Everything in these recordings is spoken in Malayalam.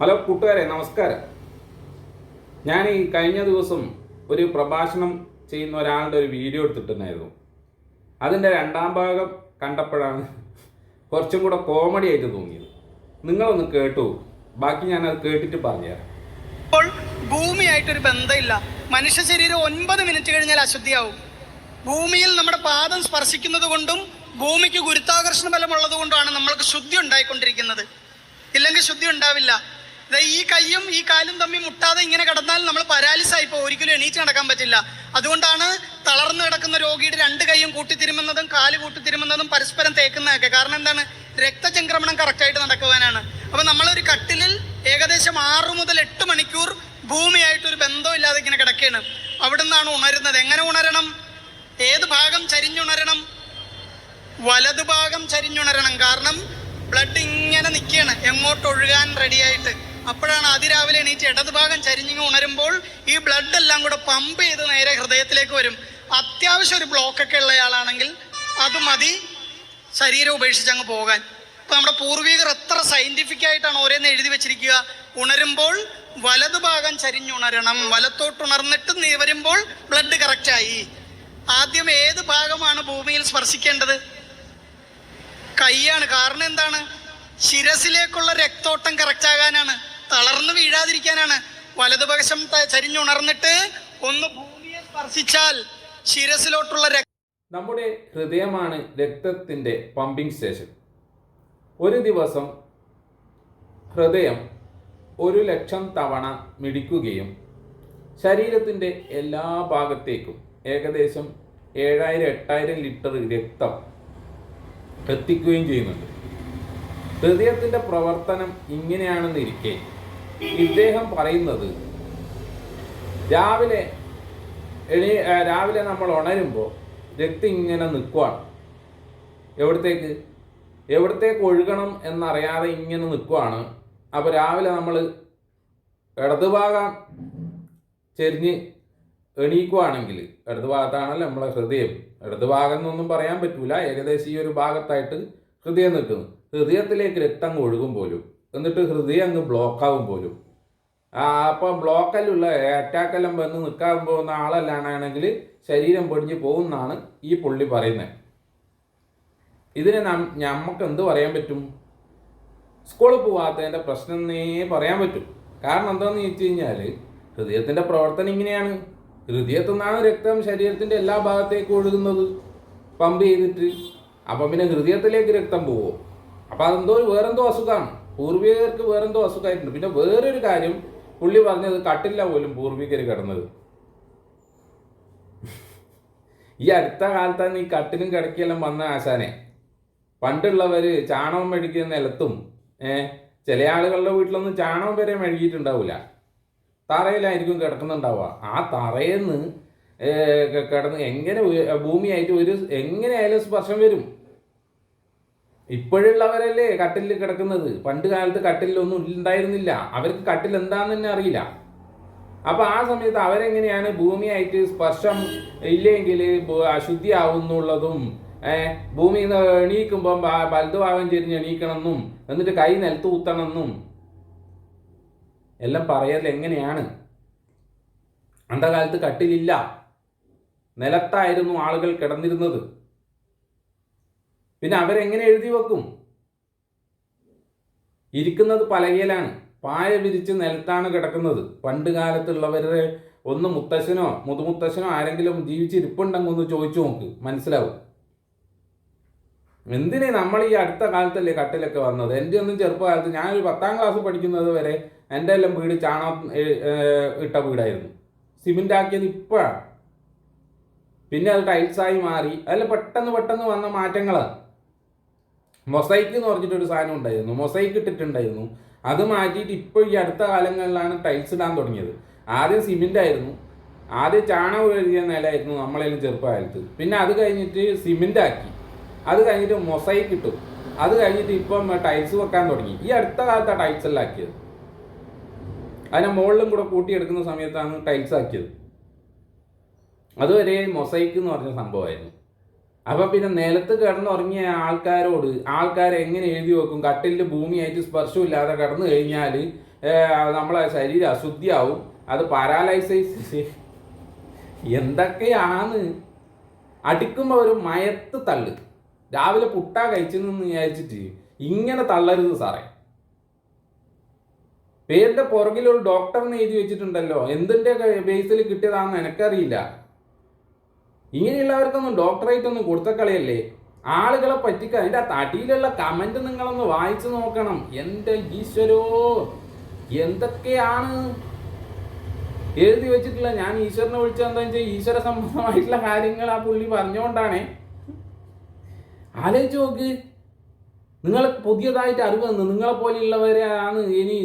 ഹലോ കൂട്ടുകാരെ നമസ്കാരം. ഞാൻ ഈ കഴിഞ്ഞ ദിവസം ഒരു പ്രഭാഷണം ചെയ്യുന്ന ഒരാളുടെ ഒരു വീഡിയോ എടുത്തിട്ടുണ്ടായിരുന്നു. അതിന്റെ രണ്ടാം ഭാഗം കണ്ടപ്പോഴാണ് കുറച്ചും കൂടെ കോമഡി ആയിട്ട് തോന്നിയത്. നിങ്ങളൊന്ന് കേട്ടു. ബാക്കി ഞാൻ അത് കേട്ടിട്ട് പറഞ്ഞുതരാം. ഇപ്പോൾ ഭൂമിയായിട്ടൊരു ബന്ധമില്ല. മനുഷ്യ ശരീരം ഒൻപത് മിനിറ്റ് കഴിഞ്ഞാൽ അശുദ്ധിയാവും. ഭൂമിയിൽ നമ്മുടെ പാദം സ്പർശിക്കുന്നത് കൊണ്ടും ഭൂമിക്ക് ഗുരുത്വാകർഷണ ബലമുള്ളത് കൊണ്ടുമാണ് നമ്മൾക്ക് ശുദ്ധി ഉണ്ടായിക്കൊണ്ടിരിക്കുന്നത്. ഇല്ലെങ്കിൽ ശുദ്ധി ഉണ്ടാവില്ല. ഈ കൈയും ഈ കാലും തമ്മിൽ മുട്ടാതെ ഇങ്ങനെ കിടന്നാൽ നമ്മൾ പരാലിസ് ആയി പോകും. ഒരിക്കലും എണീറ്റ് നടക്കാൻ പറ്റില്ല. അതുകൊണ്ടാണ് തളർന്നു കിടക്കുന്ന രോഗിയുടെ രണ്ട് കൈയും കൂട്ടിത്തിരുമുന്നതും കാൽ കൂട്ടിത്തിരുമുന്നതും പരസ്പരം തേക്കുന്നതൊക്കെ. കാരണം എന്താണ്? രക്തചംക്രമണം കറക്റ്റായിട്ട് നടക്കുവാനാണ്. അപ്പൊ നമ്മളൊരു കട്ടിലിൽ ഏകദേശം ആറു മുതൽ എട്ട് മണിക്കൂർ ഭൂമിയായിട്ട് ഒരു ബന്ധമില്ലാതെ ഇങ്ങനെ കിടക്കുകയാണ്. അവിടെ നിന്നാണ് ഉണരുന്നത്. എങ്ങനെ ഉണരണം? ഏത് ഭാഗം ചരിഞ്ഞുണരണം? വലതു ഭാഗം ചരിഞ്ഞുണരണം. കാരണം ബ്ലഡ് ഇങ്ങനെ നിൽക്കുകയാണ്. എങ്ങോട്ട് ഒഴുകാൻ റെഡിയായിട്ട് അപ്പോഴാണ് അതിരാവിലെ എണീറ്റ് ഇടതുഭാഗം ചരിഞ്ഞിങ്ങ് ഉണരുമ്പോൾ ഈ ബ്ലഡ് എല്ലാം കൂടെ പമ്പ് ചെയ്ത് നേരെ ഹൃദയത്തിലേക്ക് വരും. അത്യാവശ്യം ഒരു ബ്ലോക്കൊക്കെ ഉള്ളയാളാണെങ്കിൽ അത് മതി. ശരീരം ഉപേക്ഷിച്ച് അങ്ങ് പോകാൻ. ഇപ്പം നമ്മുടെ പൂർവികർ എത്ര സയന്റിഫിക് ആയിട്ടാണ് ഓരോന്ന് എഴുതി വെച്ചിരിക്കുക. ഉണരുമ്പോൾ വലതുഭാഗം ചരിഞ്ഞുണരണം വലത്തോട്ട് ഉണർന്നിട്ട് നീ വരുമ്പോൾ ബ്ലഡ് കറക്റ്റായി ആദ്യം ഏത് ഭാഗമാണ് ഭൂമിയിൽ സ്പർശിക്കേണ്ടത്? കൈയാണ്. കാരണം എന്താണ്? ശിരസിലേക്കുള്ള രക്തോട്ടം കറക്റ്റ് ആകാനാണ്. തളർന്നു വീഴാതിരിക്കാനാണ്. വലതുപക്ഷം ചരിഞ്ഞുണർന്നിട്ട് ഒന്ന് ഭൂമിയെ സ്പർശിച്ചാൽ ശിരസിലോട്ടുള്ള നമ്മുടെ ഹൃദയമാണ് രക്തത്തിന്റെ പമ്പിംഗ് സ്റ്റേഷൻ. ഒരു ദിവസം ഹൃദയം ഒരു ലക്ഷം തവണ മിടിക്കുകയും ശരീരത്തിന്റെ എല്ലാ ഭാഗത്തേക്കും ഏകദേശം ഏഴായിരം എട്ടായിരം ലിറ്റർ രക്തം എത്തിക്കുകയും ചെയ്യുന്നുണ്ട്. ഹൃദയത്തിന്റെ പ്രവർത്തനം ഇങ്ങനെയാണെന്നിരിക്കെ ഇദ്ദേഹം പറയുന്നത് രാവിലെ എണീ രാവിലെ നമ്മൾ ഉണരുമ്പോൾ രക്തം ഇങ്ങനെ നിൽക്കുവാണ്. എവിടത്തേക്ക്? എവിടത്തേക്ക് ഒഴുകണം എന്നറിയാതെ ഇങ്ങനെ നിൽക്കുവാണ്. അപ്പോൾ രാവിലെ നമ്മൾ ഇടതുഭാഗം ചെരിഞ്ഞ് എണീക്കുവാണെങ്കിൽ ഇടതുഭാഗത്താണല്ലോ നമ്മളെ ഹൃദയം. ഇടതുഭാഗം എന്നൊന്നും പറയാൻ പറ്റൂല. ഏകദേശം ഈ ഒരു ഭാഗത്തായിട്ട് ഹൃദയം നിൽക്കുന്നു. ഹൃദയത്തിലേക്ക് രക്തം ഒഴുകും പോലും എന്നിട്ട് ഹൃദയം അങ്ങ് ബ്ലോക്കാവും പോലും. അപ്പം ബ്ലോക്കലുള്ള അറ്റാക്കെല്ലാം വന്ന് നിൽക്കാൻ പോകുന്ന ആളല്ലാണെങ്കിൽ ശരീരം പൊടിഞ്ഞ് പോകുന്നാണ് ഈ പുള്ളി പറയുന്നത്. ഇതിനെ നമുക്ക് എന്ത് പറയാൻ പറ്റും? സ്കൂളിൽ പോവാത്തതിന്റെ പ്രശ്നം എന്നേ പറയാൻ പറ്റും. കാരണം എന്താണെന്ന് ചോദിച്ചു കഴിഞ്ഞാൽ ഹൃദയത്തിന്റെ പ്രവർത്തനം ഇങ്ങനെയാണ്. ഹൃദയത്തിൽ നിന്നാണ് രക്തം ശരീരത്തിന്റെ എല്ലാ ഭാഗത്തേക്കും ഒഴുകുന്നത്. പമ്പ് ചെയ്തിട്ട്. അപ്പം പിന്നെ ഹൃദയത്തിലേക്ക് രക്തം പോവുമോ അപ്പം അതെന്തോ വേറെന്തോ അസുഖമാണ്. പൂർവികർക്ക് വേറെന്തോ അസുഖമായിട്ടുണ്ട്. പിന്നെ വേറൊരു കാര്യം പുള്ളി പറഞ്ഞത് കട്ടില്ല പോലും പൂർവികർ കിടന്നത്. ഈ അടുത്ത കാലത്താണ് ഈ കട്ടിലും കിടക്കിയെല്ലാം വന്ന ആശാനെ. പണ്ടുള്ളവര് ചാണകം മെഴുകിയ നിലത്തും ഏഹ് ചില ആളുകളുടെ വീട്ടിലൊന്നും ചാണകം വരെ മെഴുകിയിട്ടുണ്ടാവില്ല തറയിലായിരിക്കും കിടക്കുന്നുണ്ടാവുക. ആ തറയിൽ നിന്ന് കിടന്ന് എങ്ങനെ ഭൂമിയായിട്ട് ഒരു എങ്ങനെയായാലും സ്പർശം വരും. ഇപ്പോഴുള്ളവരല്ലേ കട്ടിലിൽ കിടക്കുന്നത്? പണ്ട് കാലത്ത് കട്ടിലൊന്നും ഉണ്ടായിരുന്നില്ല. അവർക്ക് കട്ടിൽ എന്താന്ന് തന്നെ അറിയില്ല. അപ്പൊ ആ സമയത്ത് അവരെങ്ങനെയാണ് ഭൂമിയായിട്ട് സ്പർശം ഇല്ലെങ്കിൽ അശുദ്ധി ആവുന്നുള്ളതും ഏഹ് ഭൂമിയിൽ നിന്ന് എണീക്കുമ്പോൾ വലതുഭാഗം ചെരിഞ്ഞ് എണീക്കണമെന്നും എന്നിട്ട് കൈ നിലത്ത് കുത്തണമെന്നും എല്ലാം പറയൽ എങ്ങനെയാണ്? അന്ധകാലത്ത് കട്ടിലില്ല. നിലത്തായിരുന്നു ആളുകൾ കിടന്നിരുന്നത്. പിന്നെ അവരെങ്ങനെ എഴുതി വെക്കും? ഇരിക്കുന്നത് പലകയിലാണ്. പായ വിരിച്ച് നിലത്താണ് കിടക്കുന്നത്. പണ്ട് കാലത്തുള്ളവരുടെ ഒന്ന് മുത്തശ്ശനോ മുതുമുത്തശ്ശനോ ആരെങ്കിലും ജീവിച്ചിരിപ്പുണ്ടെങ്കിൽ ഒന്ന് ചോദിച്ചു നോക്ക്. മനസ്സിലാവും? എന്തിനേ നമ്മൾ ഈ അടുത്ത കാലത്തല്ലേ കട്ടിലൊക്കെ വന്നത്? എന്റെ ഒന്നും ചെറുപ്പകാലത്ത് ഞാനൊരു പത്താം ക്ലാസ് പഠിക്കുന്നത് വരെ എന്റെ എല്ലാം വീട് ചാണകം ഇട്ട വീടായിരുന്നു. സിമെന്റ് ആക്കിയത് ഇപ്പോഴാണ്. പിന്നെ അത് ടൈൽസായി മാറി. അതിൽ പെട്ടെന്ന് പെട്ടെന്ന് വന്ന മാറ്റങ്ങളാണ് മൊസൈക്ക് എന്ന് പറഞ്ഞിട്ട് ഒരു സാധനം ഉണ്ടായിരുന്നു. മൊസൈക്ക് ഇട്ടിട്ടുണ്ടായിരുന്നു. അത് മാറ്റിയിട്ട് ഇപ്പോൾ ഈ അടുത്ത കാലങ്ങളിലാണ് ടൈൽസ് ഇടാൻ തുടങ്ങിയത്. ആദ്യം സിമെന്റ് ആയിരുന്നു. ആദ്യം ചാണകം എഴുതിയ നിലയായിരുന്നു നമ്മളെല്ലാം ചെറുപ്പകാലത്ത്. പിന്നെ അത് കഴിഞ്ഞിട്ട് സിമെന്റ് ആക്കി. അത് കഴിഞ്ഞിട്ട് മൊസൈക്ക് ഇട്ടു. അത് കഴിഞ്ഞിട്ട് ഇപ്പം ടൈൽസ് വെക്കാൻ തുടങ്ങി. ഈ അടുത്ത കാലത്താണ് ടൈൽസ് എല്ലാം ആക്കിയത്. അതിനെ മുകളിലും കൂടെ കൂട്ടിയെടുക്കുന്ന സമയത്താണ് ടൈൽസ് ആക്കിയത്. അതുവരെ മൊസൈക്ക് എന്ന് പറഞ്ഞ സംഭവമായിരുന്നു. അപ്പൊ പിന്നെ നിലത്ത് കിടന്നുറങ്ങിയ ആൾക്കാരോട് ആൾക്കാരെ എങ്ങനെ എഴുതി വെക്കും? കട്ടിലിൽ ഭൂമിയായിട്ട് സ്പർശമില്ലാതെ കിടന്നു കഴിഞ്ഞാൽ നമ്മളെ ശരീരം അശുദ്ധിയാവും. അത് പാരാലൈസൈസ് എന്തൊക്കെയാണ്? അടിക്കുമ്പോൾ ഒരു മയത്ത് തള്ളു. രാവിലെ പുട്ട കഴിച്ചെന്ന് വിചാരിച്ചിട്ട് ഇങ്ങനെ തള്ളരുത് സാറേ. പേരിന്റെ പുറകിൽ ഒരു ഡോക്ടറിനെ എഴുതി വെച്ചിട്ടുണ്ടല്ലോ. എന്തിന്റെ ബേസിൽ കിട്ടിയതാണെന്ന് എനിക്കറിയില്ല. ഇങ്ങനെയുള്ളവർക്കൊന്നും ഡോക്ടറേറ്റ് ഒന്നും കൊടുത്ത കളിയല്ലേ ആളുകളെ പറ്റിക്കാൻ അതിന്റെ ആ തടിയിലുള്ള കമന്റ് നിങ്ങളൊന്ന് വായിച്ചു നോക്കണം. എന്റെ ഈശ്വരോ എന്തൊക്കെയാണ്? എഴുതി വെച്ചിട്ടില്ല ഞാൻ ഈശ്വരനെ വിളിച്ച എന്താ വെച്ചാൽ ഈശ്വര സംബന്ധമായിട്ടുള്ള കാര്യങ്ങൾ ആ പുള്ളി പറഞ്ഞുകൊണ്ടാണേ. ആലോചിച്ച് നോക്ക്. നിങ്ങൾ പുതിയതായിട്ട് അറിവ് തന്നു നിങ്ങളെ പോലെയുള്ളവരാണ് ഇനി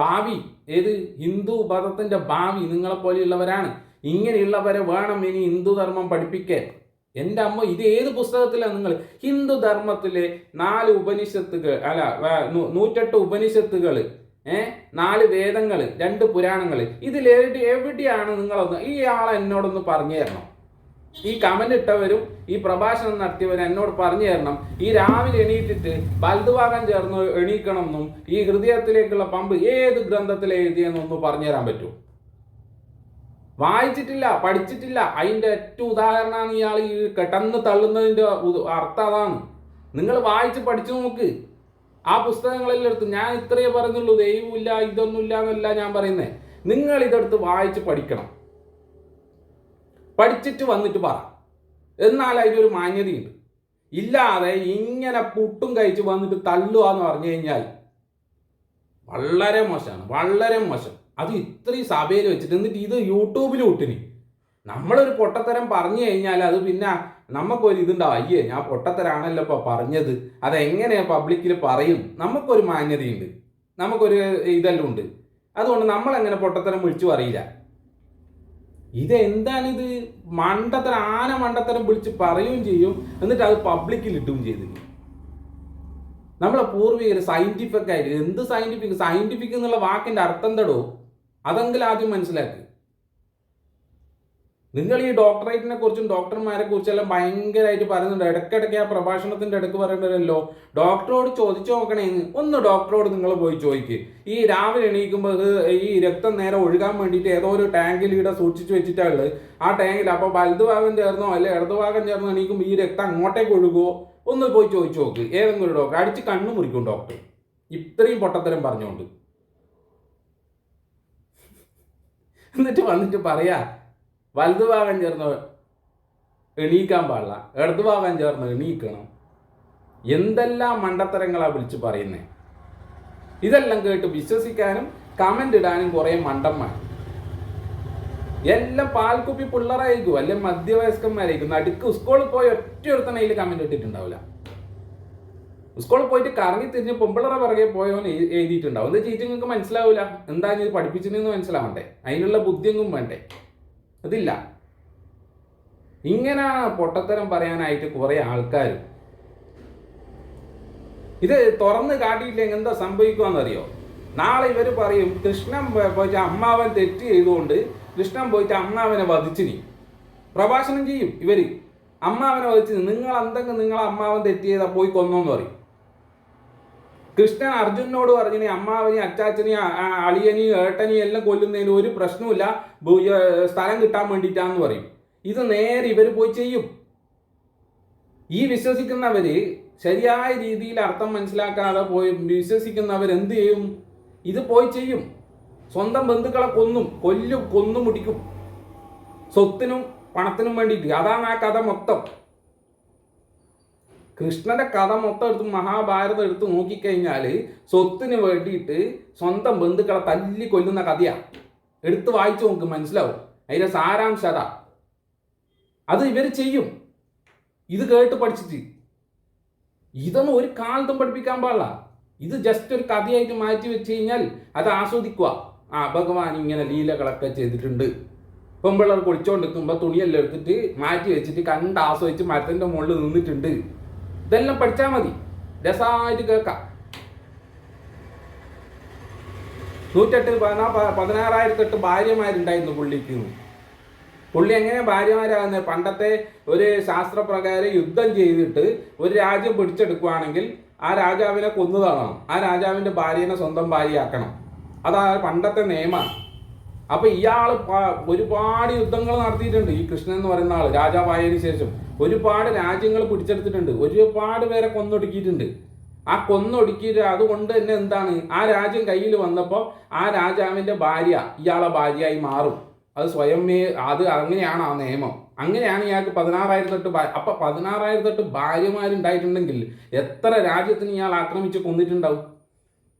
ഭാവി. ഏത് ഹിന്ദു മതത്തിന്റെ ഭാവി നിങ്ങളെ പോലെയുള്ളവരാണ്. ഇങ്ങനെയുള്ളവരെ വേണം ഇനി ഹിന്ദുധർമ്മം പഠിപ്പിക്കാൻ. എന്റെ അമ്മ ഇത് ഏത് പുസ്തകത്തിലാണ് നിങ്ങൾ? ഹിന്ദുധർമ്മത്തിലെ നാല് ഉപനിഷത്തുകൾ അല്ല നൂറ്റെട്ട് ഉപനിഷത്തുകൾ ഏ നാല് വേദങ്ങൾ രണ്ട് പുരാണങ്ങൾ. ഇതിൽ എവിടെയാണ് നിങ്ങളൊന്ന് ഈ ആളെ എന്നോടൊന്ന് പറഞ്ഞു തരണം. ഈ കമന്റ് ഇട്ടവരും ഈ പ്രഭാഷണം നടത്തിയവരും എന്നോട് പറഞ്ഞു തരണം. ഈ രാവിലെ എണീറ്റിട്ട് വലതുഭാഗം ചേർന്ന് എണീക്കണമെന്നും ഈ ഹൃദയത്തിലേക്കുള്ള പമ്പ് ഏത് ഗ്രന്ഥത്തിൽ എഴുതിയെന്നൊന്ന് പറഞ്ഞു തരാൻ പറ്റുമോ? വായിച്ചിട്ടില്ല പഠിച്ചിട്ടില്ല. അതിന്റെ ഏറ്റവും ഉദാഹരണമാണ് ഇയാൾ ഈ കെട്ടന്ന് തള്ളുന്നതിന്റെ ഉദ- അർത്ഥം അതാണ്. നിങ്ങൾ വായിച്ച് പഠിച്ചു നോക്ക്. ആ പുസ്തകങ്ങളെല്ലാം എടുത്ത് ഞാൻ ഇത്രയേ പറഞ്ഞുള്ളൂ ദൈവമില്ല ഇതൊന്നുമില്ല എന്നല്ല ഞാൻ പറയുന്നത് നിങ്ങൾ ഇതെടുത്ത് വായിച്ച് പഠിക്കണം. പഠിച്ചിട്ട് വന്നിട്ട് പറ. എന്നാൽ അതിനൊരു മാന്യതയുണ്ട്. ഇല്ലാതെ ഇങ്ങനെ പുട്ടും കഴിച്ച് വന്നിട്ട് തള്ളുക എന്ന് പറഞ്ഞു കഴിഞ്ഞാൽ വളരെ മോശമാണ് വളരെ മോശം. അത് ഇത്രയും സഭയിൽ വെച്ചിട്ട് എന്നിട്ട് ഇത് യൂട്യൂബിൽ വിട്ടിന് നമ്മളൊരു പൊട്ടത്തരം പറഞ്ഞു കഴിഞ്ഞാൽ അത് പിന്നെ നമുക്കൊരു ഇതുണ്ടാവും. അയ്യേ ഞാൻ പൊട്ടത്തരാണല്ലോ ഇപ്പോൾ പറഞ്ഞത്. അതെങ്ങനെ പബ്ലിക്കിൽ പറയും? നമുക്കൊരു മാന്യതയുണ്ട്. നമുക്കൊരു ഇതെല്ലാം ഉണ്ട്. അതുകൊണ്ട് നമ്മൾ എങ്ങനെ പൊട്ടത്തരം വിളിച്ചു പറയില്ല ഇതെന്താണിത്? മണ്ടത്തരം ആന മണ്ടത്തരം വിളിച്ച് പറയുകയും ചെയ്യും. എന്നിട്ട് അത് പബ്ലിക്കിൽ ഇട്ടുകയും ചെയ്തു നമ്മളെ പൂർവികർ സയന്റിഫിക് ആയിട്ട് എന്ത് സയന്റിഫിക് സയന്റിഫിക് എന്നുള്ള വാക്കിന്റെ അർത്ഥം എന്തടോ? അതെങ്കിലും ആദ്യം മനസ്സിലാക്കുക നിങ്ങൾ ഈ ഡോക്ടറേറ്റിനെ കുറിച്ചും ഡോക്ടർമാരെ കുറിച്ചും എല്ലാം ഭയങ്കരമായിട്ട് പറയുന്നുണ്ട്. ഇടയ്ക്കിടയ്ക്ക് ആ പ്രഭാഷണത്തിന്റെ ഇടയ്ക്ക് പറയുന്നുണ്ടല്ലോ ഡോക്ടറോട് ചോദിച്ചു നോക്കണേന്ന് ഒന്ന് ഡോക്ടറോട് നിങ്ങൾ പോയി ചോദിക്ക്. ഈ രാവിലെ എണീക്കുമ്പോൾ ഈ രക്തം നേരെ ഒഴുകാൻ വേണ്ടിയിട്ട് ഏതോ ഒരു ടാങ്കിൽ ഇവിടെ സൂക്ഷിച്ചു വെച്ചിട്ടാണ് ആ ടാങ്കിൽ അപ്പോൾ വലതുഭാഗം ചേർന്നോ അല്ലെ ഇടതുഭാഗം ചേർന്നോ എണീക്കുമ്പോൾ ഈ രക്തം അങ്ങോട്ടേക്ക് ഒഴുകുമോ ഒന്ന് പോയി ചോദിച്ചു നോക്ക്. ഏതെങ്കിലും ഒരു ഡോക്ടർ അടിച്ച് കണ്ണു മുറിക്കും ഡോക്ടർ ഇത്രയും പൊട്ടത്തരം പറഞ്ഞുകൊണ്ട് എന്നിട്ട് വന്നിട്ട് പറയാ വലതു ഭാഗം ചേർന്ന് എണീക്കാൻ പാടില്ല ഇടതു ഭാഗം ചേർന്ന് എണീക്കണം. എന്തെല്ലാം മണ്ടത്തരങ്ങളാ വിളിച്ച് പറയുന്നേ. ഇതെല്ലാം കേട്ട് വിശ്വസിക്കാനും കമന്റ് ഇടാനും കുറേ മണ്ടന്മാർ. എല്ലാം പാൽക്കുപ്പി പിള്ളേരായിരിക്കും അല്ലെങ്കിൽ മധ്യവയസ്കന്മാരായിരിക്കും. നടുക്ക് സ്കൂളിൽ പോയി ഒറ്റ ഒരുത്തനയിൽ കമന്റ് ഇട്ടിട്ടുണ്ടാവില്ല. സ്കൂളിൽ പോയിട്ട് കറങ്ങി തിരിഞ്ഞ് പൊമ്പിളറ പിറകെ പോയവൻ എഴു- എഴുതിയിട്ടുണ്ടാവും. എന്താ ചീറ്റ് നിങ്ങൾക്ക് മനസ്സിലാവില്ല എന്താ ഇത് പഠിപ്പിച്ചിട്ടെന്ന് മനസ്സിലാവണ്ടേ? അതിനുള്ള ബുദ്ധിയൊന്നും വേണ്ടേ? അതില്ല. ഇങ്ങനെ പൊട്ടത്തരം പറയാനായിട്ട് കുറെ ആൾക്കാർ ഇത് തുറന്ന് കാട്ടിയില്ലെങ്കിൽ എന്താ സംഭവിക്കുമെന്നറിയോ നാളെ ഇവർ പറയും കൃഷ്ണൻ പോയിട്ട് അമ്മാവൻ തെറ്റ് ചെയ്തുകൊണ്ട് കൃഷ്ണൻ പോയിട്ട് അമ്മാവനെ വധിച്ചിനി പ്രഭാഷണം ചെയ്യും ഇവർ. അമ്മാവനെ വധിച്ചിനി നിങ്ങൾ എന്തെങ്കിലും നിങ്ങളെ അമ്മാവൻ തെറ്റ് ചെയ്താൽ പോയി കൊന്നോന്ന് പറയും. കൃഷ്ണൻ അർജുനോട് പറഞ്ഞു അമ്മാവനെയും അച്ചാച്ചനെയും അളിയനെയും ഏട്ടനെയും എല്ലാം കൊല്ലുന്നതിന് ഒരു പ്രശ്നവുമില്ല. സ്ഥലം കിട്ടാൻ വേണ്ടിയിട്ടാന്ന് പറയും. ഇത് നേരെ ഇവർ പോയി ചെയ്യും. ഈ വിശ്വസിക്കുന്നവര് ശരിയായ രീതിയിൽ അർത്ഥം മനസ്സിലാക്കാതെ പോയി വിശ്വസിക്കുന്നവർ എന്ത് ചെയ്യും? ഇത് പോയി ചെയ്യും. സ്വന്തം ബന്ധുക്കളെ കൊന്നും കൊല്ലും കൊന്നും മുടിക്കും സ്വത്തിനും പണത്തിനും വേണ്ടിയിട്ട്. അതാണ് ആ കഥ മൊത്തം. കൃഷ്ണന്റെ കഥ മൊത്തം എടുത്ത് മഹാഭാരതം എടുത്ത് നോക്കിക്കഴിഞ്ഞാൽ സ്വത്തിന് വേണ്ടിയിട്ട് സ്വന്തം ബന്ധുക്കളെ തല്ലി കൊല്ലുന്ന കഥയാണ് എടുത്ത് വായിച്ചു നോക്ക് മനസ്സിലാവും. അതിന്റെ സാരാംശത അത്. ഇവർ ചെയ്യും. ഇത് കേട്ട് പഠിച്ചിട്ട്. ഇതൊന്നും ഒരു കാലത്തും പഠിപ്പിക്കാൻ പാടില്ല. ഇത് ജസ്റ്റ് ഒരു കഥയായിട്ട് മാറ്റി വെച്ച് കഴിഞ്ഞാൽ അത് ആസ്വദിക്കുക ആ ഭഗവാൻ ഇങ്ങനെ ലീലകളൊക്കെ ചെയ്തിട്ടുണ്ട്. പെമ്പിള്ളർ കുളിച്ചോണ്ട് നിൽക്കുമ്പോൾ തുണിയെല്ലാം എടുത്തിട്ട് മാറ്റി വെച്ചിട്ട് കണ്ട് ആസ്വദിച്ച് മരത്തിന്റെ മുകളിൽ നിന്നിട്ടുണ്ട്. ഇതെല്ലാം പഠിച്ചാൽ മതി. രസമായിട്ട് കേൾക്കാം. നൂറ്റെട്ട് പതിനാറായിരത്തെട്ട് ഭാര്യമാരുണ്ടായിരുന്നു പുള്ളിക്ക്. പുള്ളി എങ്ങനെ ഭാര്യമാരാകുന്നത് പണ്ടത്തെ ഒരു ശാസ്ത്രപ്രകാരം യുദ്ധം ചെയ്തിട്ട് ഒരു രാജ്യം പിടിച്ചെടുക്കുകയാണെങ്കിൽ ആ രാജാവിനെ കൊന്നു തള്ളണം ആ രാജാവിന്റെ ഭാര്യനെ സ്വന്തം ഭാര്യയാക്കണം. അതാ പണ്ടത്തെ നിയമമാണ്. അപ്പൊ ഇയാൾ ഒരുപാട് യുദ്ധങ്ങൾ നടത്തിയിട്ടുണ്ട്. ഈ കൃഷ്ണൻ എന്ന് പറയുന്ന ആൾ രാജാവായതിനു ശേഷം. ഒരുപാട് രാജ്യങ്ങൾ പിടിച്ചെടുത്തിട്ടുണ്ട്. ഒരുപാട് പേരെ കൊന്നൊടുക്കിയിട്ടുണ്ട്. ആ കൊന്നൊടുക്കിയിട്ട് അതുകൊണ്ട് തന്നെ എന്താണ്? ആ രാജ്യം കയ്യിൽ വന്നപ്പോൾ ആ രാജാവിന്റെ ഭാര്യ ഇയാളെ ഭാര്യയായി മാറും. അത് സ്വയമേ അത് അങ്ങനെയാണ് ആ നിയമം. അങ്ങനെയാണ് ഇയാൾക്ക് പതിനാറായിരം തൊട്ട് അപ്പം പതിനാറായിരത്തി തൊട്ട് ഭാര്യമാരുണ്ടായിട്ടുണ്ടെങ്കിൽ എത്ര രാജ്യത്തിന് ഇയാൾ ആക്രമിച്ച് കൊന്നിട്ടുണ്ടാവും?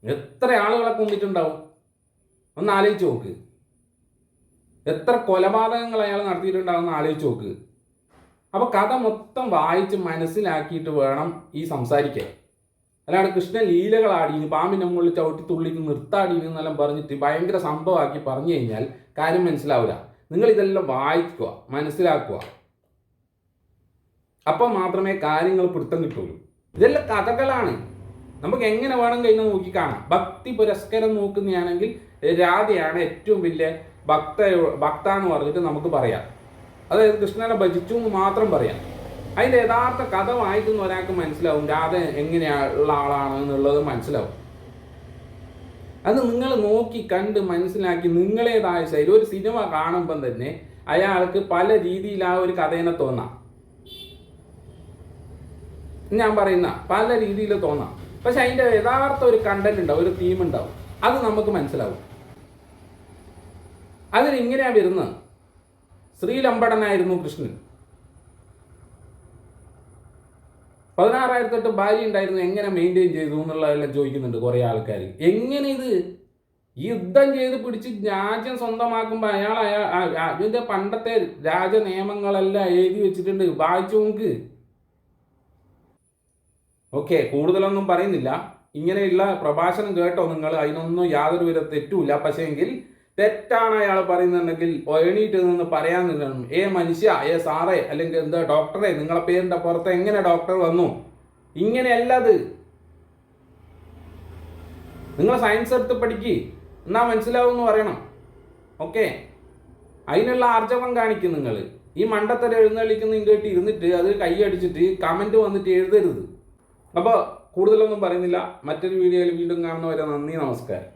എത്ര ആളുകളെ കൊന്നിട്ടുണ്ടാവും? ഒന്ന് ആലോചിച്ച് നോക്ക്. എത്ര കൊലപാതകങ്ങൾ അയാൾ നടത്തിയിട്ടുണ്ടാവുമെന്ന് ആലോചിച്ച് നോക്ക്. അപ്പൊ കഥ മൊത്തം വായിച്ച് മനസ്സിലാക്കിയിട്ട് വേണം ഈ സംസാരിക്കാൻ. അല്ലാണ്ട് കൃഷ്ണൻ ലീലകളാടി പാമ്പിന്റെ മുകളിൽ ചവിട്ടി തുള്ളിക്ക് നിർത്താടി എന്നെല്ലാം പറഞ്ഞിട്ട് ഭയങ്കര സംഭവമാക്കി പറഞ്ഞു കഴിഞ്ഞാൽ കാര്യം മനസ്സിലാവില്ല നിങ്ങൾ ഇതെല്ലാം വായിക്കുക മനസ്സിലാക്കുക. അപ്പം മാത്രമേ കാര്യങ്ങൾ പിടുത്തം കിട്ടുള്ളൂ. ഇതെല്ലാം കഥകളാണ്. നമുക്ക് എങ്ങനെ വേണം കഴിഞ്ഞാൽ നോക്കി കാണാം. ഭക്തി പുരസ്കരം നോക്കുന്നതാണെങ്കിൽ രാധയാണ് ഏറ്റവും വലിയ ഭക്ത ഭക്ത എന്ന് പറഞ്ഞിട്ട് നമുക്ക് പറയാം. അതായത് കൃഷ്ണനെ ഭജിച്ചു എന്ന് മാത്രം പറയാം. അതിന്റെ യഥാർത്ഥ കഥ വായിക്കുന്ന ഒരാൾക്ക് മനസ്സിലാവും രാധ എങ്ങനെയുള്ള ആളാണ് എന്നുള്ളത് മനസ്സിലാവും. അത് നിങ്ങൾ നോക്കി കണ്ട് മനസ്സിലാക്കി നിങ്ങളേതായ ശൈലി. ഒരു സിനിമ കാണുമ്പം തന്നെ അയാൾക്ക് പല രീതിയിൽ ആ ഒരു കഥേനെ തോന്നാം. ഞാൻ പറയുന്ന പല രീതിയിൽ തോന്നാം. പക്ഷെ അതിന്റെ യഥാർത്ഥ ഒരു കണ്ടന്റ് ഉണ്ടാവും ഒരു തീം ഉണ്ടാവും. അത് നമുക്ക് മനസ്സിലാവും. അതിന് ഇങ്ങനെയാണ് വരുന്നത്. ശ്രീലമ്പടനായിരുന്നു കൃഷ്ണൻ. പതിനാറായിരത്തെട്ട് ഭാര്യ ഉണ്ടായിരുന്നു എങ്ങനെ മെയിന്റെയിൻ ചെയ്തു എന്നുള്ളതെല്ലാം ചോദിക്കുന്നുണ്ട് കുറേ ആൾക്കാർ എങ്ങനെ ഇത് യുദ്ധം ചെയ്ത് പിടിച്ച് രാജ്യം സ്വന്തമാക്കുമ്പോൾ അയാൾ അയാൾ പണ്ടത്തെ രാജ നിയമങ്ങളെല്ലാം എഴുതി വെച്ചിട്ടുണ്ട്. വായിച്ചു നോക്ക് ഓക്കെ കൂടുതലൊന്നും പറയുന്നില്ല. ഇങ്ങനെയുള്ള പ്രഭാഷണം കേട്ടോ നിങ്ങൾ. അതിനൊന്നും യാതൊരു വിധ തെറ്റുമില്ല. പക്ഷേ എങ്കിൽ തെറ്റാണ് അയാൾ പറയുന്നുണ്ടെങ്കിൽ എണീറ്റ് നിന്ന് പറയാൻ നിൽക്കണം. ഏ മനുഷ്യ ഏ സാറേ അല്ലെങ്കിൽ എന്താ ഡോക്ടറെ നിങ്ങളെ പേരിന്റെ പുറത്ത് എങ്ങനെ ഡോക്ടർ വന്നു? ഇങ്ങനെയല്ലത് നിങ്ങൾ സയൻസ് എടുത്ത് പഠിക്ക്. എന്നാ മനസ്സിലാവും എന്ന് പറയണം. ഓക്കെ? അതിനുള്ള ആർജവം കാണിക്കും നിങ്ങൾ ഈ മണ്ടത്തര എഴുന്നള്ളിക്കുന്ന ഇങ്ങോട്ട് ഇരുന്നിട്ട് അത് കൈയടിച്ചിട്ട് കമന്റ് വന്നിട്ട് എഴുതരുത്. അപ്പോൾ കൂടുതലൊന്നും പറയുന്നില്ല. മറ്റൊരു വീഡിയോയിൽ വീണ്ടും കാണുന്നവരെ നന്ദി നമസ്കാരം.